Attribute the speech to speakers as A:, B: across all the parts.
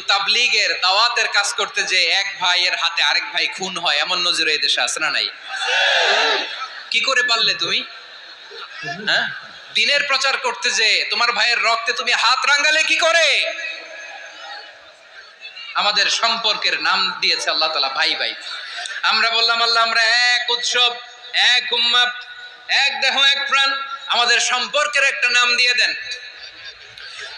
A: তাবলিগের দাওয়াতের কাজ করতে যে এক ভাইয়ের হাতে আরেক ভাই খুন হয়, এমন নজরে এই দেশে আছে না নাই? কি করে পারলে তুমি? হ্যাঁ? দিনের প্রচার করতে যে তোমার ভাইয়ের রক্তে তুমি হাত রাঙ্গালে কি করে? আমাদের সম্পর্কের নাম দিয়েছে আল্লাহ তালা ভাই ভাই। আমরা বললাম, আল্লাহ, আমরা এক উৎসব, এক উম্মাপ এক দেহ, এক প্রাণ, আমাদের সম্পর্কের একটা নাম দিয়ে দেন।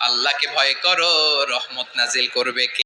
A: আল্লাহকে ভয় করো রহমত নাজিল করবে কে?